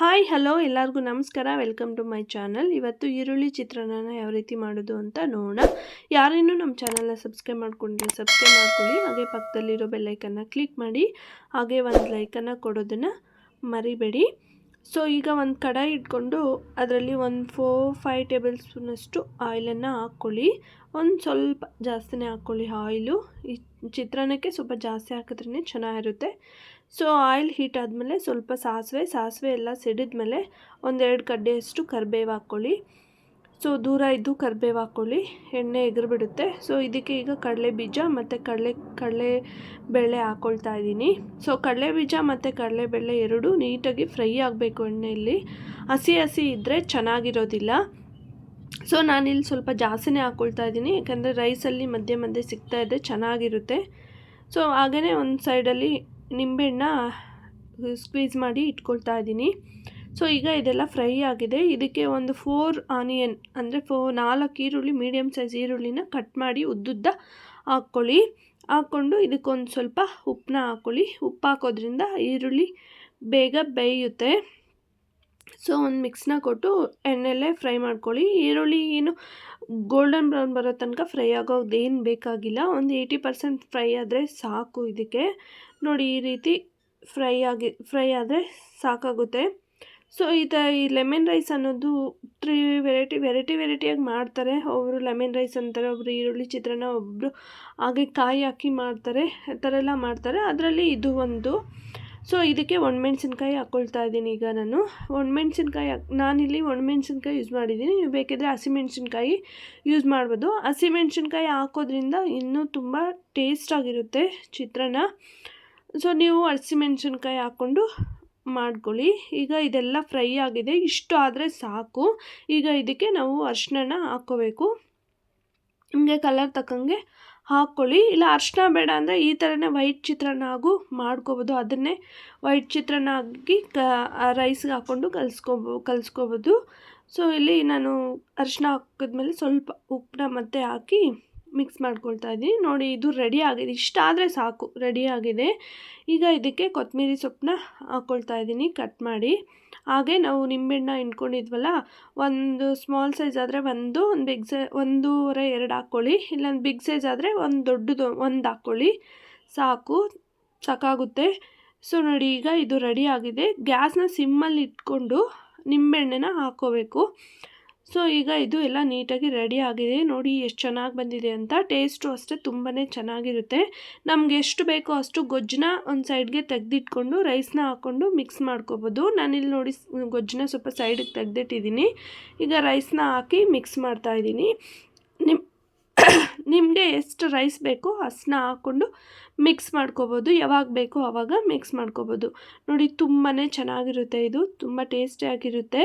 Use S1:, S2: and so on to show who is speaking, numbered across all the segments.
S1: Hi hello ಎಲ್ಲರಿಗೂ ನಮಸ್ಕಾರ. Welcome to my channel ಇವತ್ತು ಈರುಳ್ಳಿ ಚಿತ್ರಾನ್ನ ಯಾವ ರೀತಿ ಮಾಡೋದು ಅಂತ ನೋಡೋಣ. ಯಾರೇನೂ ನಮ್ಮ ಚಾನಲ್ನ ಸಬ್ಸ್ಕ್ರೈಬ್ ಮಾಡ್ಕೊಂಡ್ರೆ ಸಬ್ಸ್ಕ್ರೈಬ್ ಮಾಡ್ಕೊಳ್ಳಿ. ಹಾಗೆ ಪಕ್ಕದಲ್ಲಿರೋ ಬೆಲ್ಲೈಕನ್ನ ಕ್ಲಿಕ್ ಮಾಡಿ. ಹಾಗೆ ಒಂದು ಲೈಕನ್ನು ಕೊಡೋದನ್ನು ಮರಿಬೇಡಿ. ಸೊ ಈಗ ಒಂದು ಕಡಾಯಿ ಇಟ್ಕೊಂಡು ಅದರಲ್ಲಿ ಒಂದು ಫೋರ್ ಫೈವ್ ಟೇಬಲ್ ಸ್ಪೂನಷ್ಟು ಆಯಿಲನ್ನು ಹಾಕ್ಕೊಳ್ಳಿ. ಒಂದು ಸ್ವಲ್ಪ ಜಾಸ್ತಿನೇ ಹಾಕ್ಕೊಳ್ಳಿ ಆಯಿಲು ಈ ಚಿತ್ರಾನ್ನಕ್ಕೆ ಸ್ವಲ್ಪ ಜಾಸ್ತಿ ಹಾಕಿದ್ರೇ ಚೆನ್ನಾಗಿರುತ್ತೆ. ಸೊ ಆಯಿಲ್ ಹೀಟ್ ಆದಮೇಲೆ ಸ್ವಲ್ಪ ಸಾಸಿವೆ ಸಾಸಿವೆ ಎಲ್ಲ ಸಿಡಿದ್ಮೇಲೆ ಒಂದೆರಡು ಕಡ್ಡೆಯಷ್ಟು ಕರ್ಬೇವು ಹಾಕ್ಕೊಳ್ಳಿ. ಸೊ ದೂರ ಇದ್ದು ಕರ್ಬೇವು ಹಾಕ್ಕೊಳ್ಳಿ. ಎಣ್ಣೆ ಎಗರು ಸೊ ಇದಕ್ಕೆ ಈಗ ಕಡಲೆ ಬೀಜ ಮತ್ತು ಕಡಲೆ ಕಡಲೆ ಬೇಳೆ ಹಾಕ್ಕೊಳ್ತಾ ಇದ್ದೀನಿ. ಸೊ ಕಡಲೆ ಬೀಜ ಮತ್ತು ಕಡಲೆ ಬೇಳೆ ಎರಡೂ ನೀಟಾಗಿ ಫ್ರೈ ಆಗಬೇಕು ಎಣ್ಣೆಯಲ್ಲಿ. ಹಸಿ ಹಸಿ ಇದ್ದರೆ ಚೆನ್ನಾಗಿರೋದಿಲ್ಲ. ಸೊ ನಾನಿಲ್ಲಿ ಸ್ವಲ್ಪ ಜಾಸ್ತಿನೇ ಹಾಕ್ಕೊಳ್ತಾ ಇದ್ದೀನಿ. ಯಾಕಂದರೆ ರೈಸಲ್ಲಿ ಮಧ್ಯೆ ಮಧ್ಯೆ ಸಿಗ್ತಾ ಇದೆ ಚೆನ್ನಾಗಿರುತ್ತೆ. ಸೊ ಹಾಗೆಯೇ ಒಂದು ಸೈಡಲ್ಲಿ ನಿಂಬೆಹಣ್ಣ ಸ್ಕ್ವೀಸ್ ಮಾಡಿ ಇಟ್ಕೊಳ್ತಾ ಇದ್ದೀನಿ. ಸೊ ಈಗ ಇದೆಲ್ಲ ಫ್ರೈ ಆಗಿದೆ. ಇದಕ್ಕೆ ಒಂದು ಫೋರ್ ಆನಿಯನ್ ಅಂದರೆ ಫೋ ನಾಲ್ಕು ಈರುಳ್ಳಿ ಮೀಡಿಯಮ್ ಸೈಜ್ ಈರುಳ್ಳಿನ ಕಟ್ ಮಾಡಿ ಉದ್ದುದ್ದ ಹಾಕ್ಕೊಳ್ಳಿ. ಹಾಕ್ಕೊಂಡು ಇದಕ್ಕೊಂದು ಸ್ವಲ್ಪ ಉಪ್ಪನ್ನ ಹಾಕ್ಕೊಳ್ಳಿ. ಉಪ್ಪು ಹಾಕೋದ್ರಿಂದ ಈರುಳ್ಳಿ ಬೇಗ ಬೇಯುತ್ತೆ. ಸೊ ಒಂದು ಮಿಕ್ಸ್ನ ಕೊಟ್ಟು ಎಣ್ಣೆಲ್ಲೇ ಫ್ರೈ ಮಾಡ್ಕೊಳ್ಳಿ. ಈರುಳ್ಳಿ ಏನು ಗೋಲ್ಡನ್ ಬ್ರೌನ್ ಬರೋ ತನಕ ಫ್ರೈ ಆಗೋದೇನು ಬೇಕಾಗಿಲ್ಲ. ಒಂದು ಏಯ್ಟಿ ಪರ್ಸೆಂಟ್ ಫ್ರೈ ಆದರೆ ಸಾಕು ಇದಕ್ಕೆ. ನೋಡಿ, ಈ ರೀತಿ ಫ್ರೈ ಆಗಿ, ಫ್ರೈ ಆದರೆ ಸಾಕಾಗುತ್ತೆ. ಸೊ, ಈ ಥರ ಈ ಲೆಮನ್ ರೈಸ್ ಅನ್ನೋದು ತ್ರೀ ವೆರೈಟಿ ವೆರೈಟಿ, ವೆರೈಟಿಯಾಗಿ ಮಾಡ್ತಾರೆ. ಒಬ್ಬರು ಲೆಮನ್ ರೈಸ್ ಅಂತಾರೆ ಒಬ್ಬರು ಈರುಳ್ಳಿ ಚಿತ್ರಾನ್ನ ಒಬ್ಬರು ಹಾಗೆ ಕಾಯಿ ಹಾಕಿ ಮಾಡ್ತಾರೆ, ಆ ಥರ ಎಲ್ಲ ಮಾಡ್ತಾರೆ. ಅದರಲ್ಲಿ ಇದು ಒಂದು. ಸೊ ಇದಕ್ಕೆ ಒಣಮೆಣ್ಸಿನ್ಕಾಯಿ ಹಾಕ್ಕೊಳ್ತಾ ಇದ್ದೀನಿ ಈಗ ನಾನು. ಒಣಮೆಣ್ಸಿನ್ಕಾಯಿ ನಾನಿಲ್ಲಿ ಒಣಮೆಣ್ಸಿನ್ಕಾಯಿ ಯೂಸ್ ಮಾಡಿದ್ದೀನಿ. ನೀವು ಬೇಕಿದ್ರೆ ಹಸಿಮೆಣ್ಸಿನ್ಕಾಯಿ ಯೂಸ್ ಮಾಡ್ಬೋದು. ಹಸಿಮೆಣ್ಸಿನ್ಕಾಯಿ ಹಾಕೋದ್ರಿಂದ ಇನ್ನೂ ತುಂಬ ಟೇಸ್ಟಾಗಿರುತ್ತೆ ಚಿತ್ರಾನ್ನ. ಸೊ ನೀವು ಹಸಿಮೆಣ್ಸಿನ್ಕಾಯಿ ಹಾಕ್ಕೊಂಡು ಮಾಡ್ಕೊಳ್ಳಿ. ಈಗ ಇದೆಲ್ಲ ಫ್ರೈ ಆಗಿದೆ. ಇಷ್ಟು ಆದರೆ ಸಾಕು. ಈಗ ಇದಕ್ಕೆ ನಾವು ಅರ್ಶಿನ ಹಾಕ್ಕೋಬೇಕು. ನಿಮಗೆ ಕಲರ್ ತಕ್ಕಂಗೆ ಹಾಕ್ಕೊಳ್ಳಿ ಇಲ್ಲ, ಅರ್ಶಿನ ಬೇಡ ಅಂದರೆ ಈ ಥರನೇ ವೈಟ್ ಚಿತ್ರಾನ್ನ ಆಗು ಮಾಡ್ಕೋಬೋದು. ಅದನ್ನೇ ವೈಟ್ ಚಿತ್ರಾನ್ನ ಆಗಿ ಕ ರೈಸ್ಗೆ ಹಾಕ್ಕೊಂಡು ಕಲಿಸ್ಕೊಬೋ, ಕಲಿಸ್ಕೋಬೋದು. ಸೊ ಇಲ್ಲಿ ನಾನು ಅರಿಶಿನ ಹಾಕಿದ್ಮೇಲೆ ಸ್ವಲ್ಪ ಉಪ್ಪನ್ನ ಮತ್ತೆ ಹಾಕಿ ಮಿಕ್ಸ್ ಮಾಡ್ಕೊಳ್ತಾ ಇದ್ದೀನಿ. ನೋಡಿ, ಇದು ರೆಡಿ ಆಗಿದೆ. ಇಷ್ಟ ಆದರೆ ಸಾಕು. ರೆಡಿ ಆಗಿದೆ. ಈಗ ಇದಕ್ಕೆ ಕೊತ್ತಂಬರಿ ಸೊಪ್ಪನ್ನ ಹಾಕ್ಕೊಳ್ತಾ ಇದ್ದೀನಿ. ಕಟ್ ಮಾಡಿ. ಹಾಗೆ ನಾವು ನಿಂಬೆಹಣ್ಣ ಹಿಂಡ್ಕೊಂಡಿದ್ವಲ್ಲ, ಒಂದು ಸ್ಮಾಲ್ ಸೈಜ್ ಆದರೆ ಒಂದು ಒಂದು ಬಿಗ್ ಸೈ ಒಂದೂವರೆ ಎರಡು ಹಾಕ್ಕೊಳ್ಳಿ. ಇಲ್ಲೊಂದು ಬಿಗ್ ಸೈಜ್ ಆದರೆ ಒಂದು ದೊಡ್ಡದು ಒಂದು ಹಾಕ್ಕೊಳ್ಳಿ. ಸಾಕು. ಸಾಕಾಗುತ್ತೆ. ಸೊ ನೋಡಿ, ಈಗ ಇದು ರೆಡಿ ಆಗಿದೆ. ಗ್ಯಾಸ್ನ ಸಿಮ್ಮಲ್ಲಿ ಇಟ್ಕೊಂಡು ನಿಂಬೆಹಣ್ಣೆನ ಹಾಕ್ಕೋಬೇಕು. ಸೊ ಈಗ ಇದು ಎಲ್ಲ ನೀಟಾಗಿ ರೆಡಿ ಆಗಿದೆ. ನೋಡಿ ಎಷ್ಟು ಚೆನ್ನಾಗಿ ಬಂದಿದೆ ಅಂತ. ಟೇಸ್ಟು ಅಷ್ಟೇ ತುಂಬಾ ಚೆನ್ನಾಗಿರುತ್ತೆ. ನಮ್ಗೆ ಎಷ್ಟು ಬೇಕೋ ಅಷ್ಟು ಗೊಜ್ಜನ್ನ ಒಂದು ಸೈಡ್ಗೆ ತೆಗೆದಿಟ್ಕೊಂಡು ರೈಸ್ನ ಹಾಕ್ಕೊಂಡು ಮಿಕ್ಸ್ ಮಾಡ್ಕೋಬೋದು. ನಾನಿಲ್ಲಿ ನೋಡಿ ಗೊಜ್ಜನ್ನ ಸ್ವಲ್ಪ ಸೈಡಿಗೆ ತೆಗೆದಿಟ್ಟಿದ್ದೀನಿ. ಈಗ ರೈಸ್ನ ಹಾಕಿ ಮಿಕ್ಸ್ ಮಾಡ್ತಾಯಿದ್ದೀನಿ ನಿಮ್ಮ ನಿಮಗೆ ಎಷ್ಟು ರೈಸ್ ಬೇಕೋ ಅಷ್ಟನ್ನ ಹಾಕ್ಕೊಂಡು ಮಿಕ್ಸ್ ಮಾಡ್ಕೋಬೋದು. ಯಾವಾಗ ಬೇಕೋ ಆವಾಗ ಮಿಕ್ಸ್ ಮಾಡ್ಕೋಬೋದು. ನೋಡಿ ತುಂಬಾ ಚೆನ್ನಾಗಿರುತ್ತೆ ಇದು. ತುಂಬ ಟೇಸ್ಟಿಯಾಗಿರುತ್ತೆ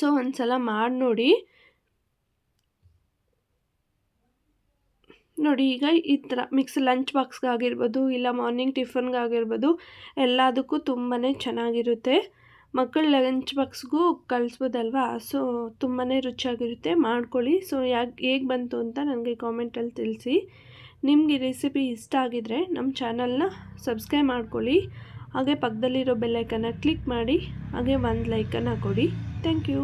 S1: ಸೊ ಒಂದು ಸಲ ಮಾಡಿ ನೋಡಿ. ನೋಡಿ ಈಗ ಈ ಥರ ಮಿಕ್ಸ್ ಲಂಚ್ ಬಾಕ್ಸ್ಗಾಗಿರ್ಬೋದು ಇಲ್ಲ ಮಾರ್ನಿಂಗ್ ಟಿಫನ್ಗಾಗಿರ್ಬೋದು ಎಲ್ಲದಕ್ಕೂ ತುಂಬಾ ಚೆನ್ನಾಗಿರುತ್ತೆ. ಮಕ್ಕಳ ಲಂಚ್ ಬಾಕ್ಸ್ಗೂ ಕಳಿಸ್ಬೋದಲ್ವಾ? ಸೊ ತುಂಬಾ ರುಚಿಯಾಗಿರುತ್ತೆ. ಮಾಡ್ಕೊಳ್ಳಿ. ಸೊ ಯಾಕೆ ಹೇಗೆ ಬಂತು ಅಂತ ನನಗೆ ಕಾಮೆಂಟಲ್ಲಿ ತಿಳಿಸಿ. ನಿಮಗೆ ರೆಸಿಪಿ ಇಷ್ಟ ಆಗಿದರೆ ನಮ್ಮ ಚಾನಲ್ನ ಸಬ್ಸ್ಕ್ರೈಬ್ ಮಾಡ್ಕೊಳ್ಳಿ. ಹಾಗೆ ಪಕ್ಕದಲ್ಲಿರೋ ಬೆಲ್ಲೈಕನ್ನ ಕ್ಲಿಕ್ ಮಾಡಿ ಹಾಗೆ ಒಂದು ಲೈಕನ್ನು ಕೊಡಿ. Thank you.